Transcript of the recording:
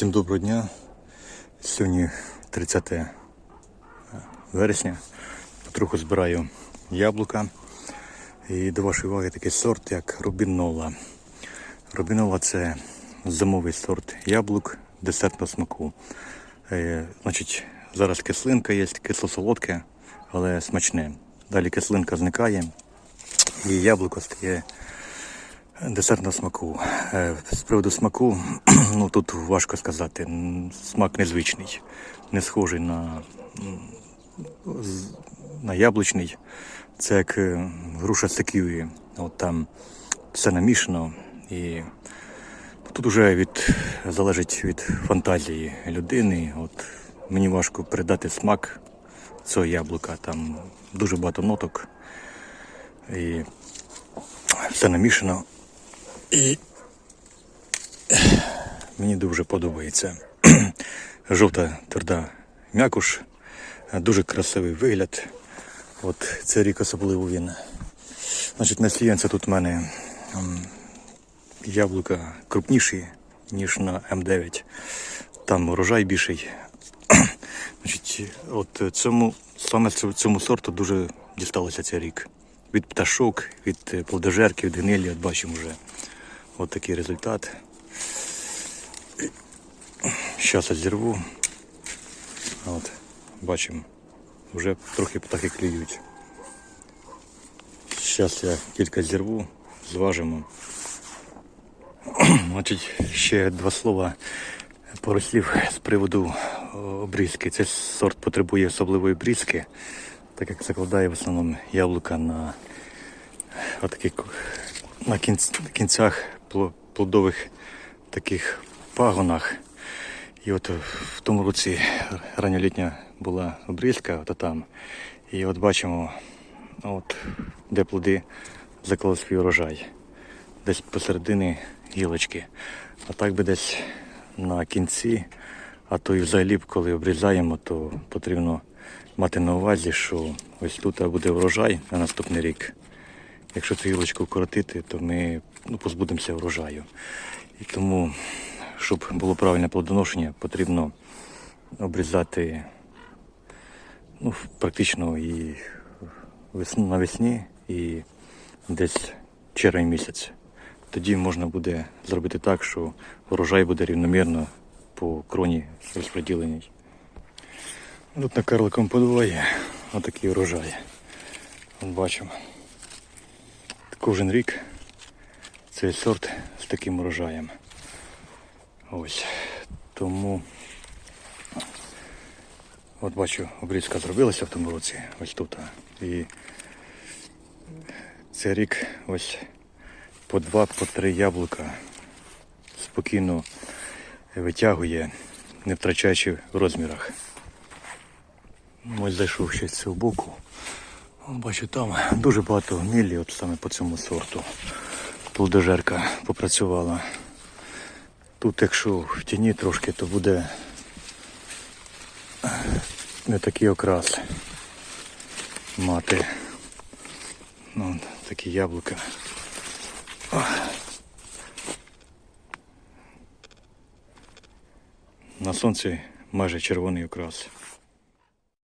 Всім доброго дня. Сьогодні 30 вересня. Потроху збираю яблука. І до вашої уваги такий сорт, як Рубінола. Рубінола це зимовий сорт яблук десертного смаку. Е, значить, зараз кислинка є, кисло-солодке, але смачне. Далі кислинка зникає і яблуко стає десертного смаку. Е, З приводу смаку, ну тут важко сказати. Смак незвичний, не схожий на, на яблучний. Це як е, груша з. От там все намішано і тут вже від, залежить від фантазії людини. От мені важко передати смак цього яблука. Там дуже багато ноток. І все намішано. І мені дуже подобається. Жовта тверда м'якуш, дуже красивий вигляд. От цей рік особливо він. Значить, на сіянці тут в мене яблука крупніші, ніж на М9. Там урожай більший. Значить, от цьому, саме цьому- цьому сорту дуже дісталося цей рік. Від пташок, від е, плодожерки, від гнилі, от бачимо вже от такий результат. Зараз зірву. От, бачимо, вже трохи птахи клюють. Зараз я кілька зірву, зважимо. Значить, ще два слова пару слів з приводу обрізки. Цей сорт потребує особливої обрізки, так як закладає в основному яблука на отаких на кінцях плодових таких пагонах. І от в тому році ранньолітня була обрізка, от там. І от бачимо, от, де плоди заклали свій урожай. Десь посередині гілочки. А так би десь на кінці, а то і взагалі, коли обрізаємо, то потрібно мати на увазі, що ось тут буде врожай на наступний рік. Якщо цю гілочку вкоротити, то ми ну, позбудемося врожаю. І тому, щоб було правильне плодоношення, потрібно обрізати ну, практично і навесні, і десь червень місяць. Тоді можна буде зробити так, що урожай буде рівномірно по кроні розподілений. Тут на карликом подвоє отакий урожай. Бачимо. Кожен рік цей сорт з таким урожаєм. Ось. Тому от бачу, обрізка зробилася в тому році, ось тут. І цей рік ось по два, по три яблука спокійно витягує, не втрачаючи в розмірах. Ось зайшов ще з цього боку. Бачу, там дуже багато гнилі, от саме по цьому сорту. Плодожерка попрацювала. Тут, якщо в тіні трошки, то буде не такий окрас мати. Ну, такі яблука. На сонці майже червоний окрас.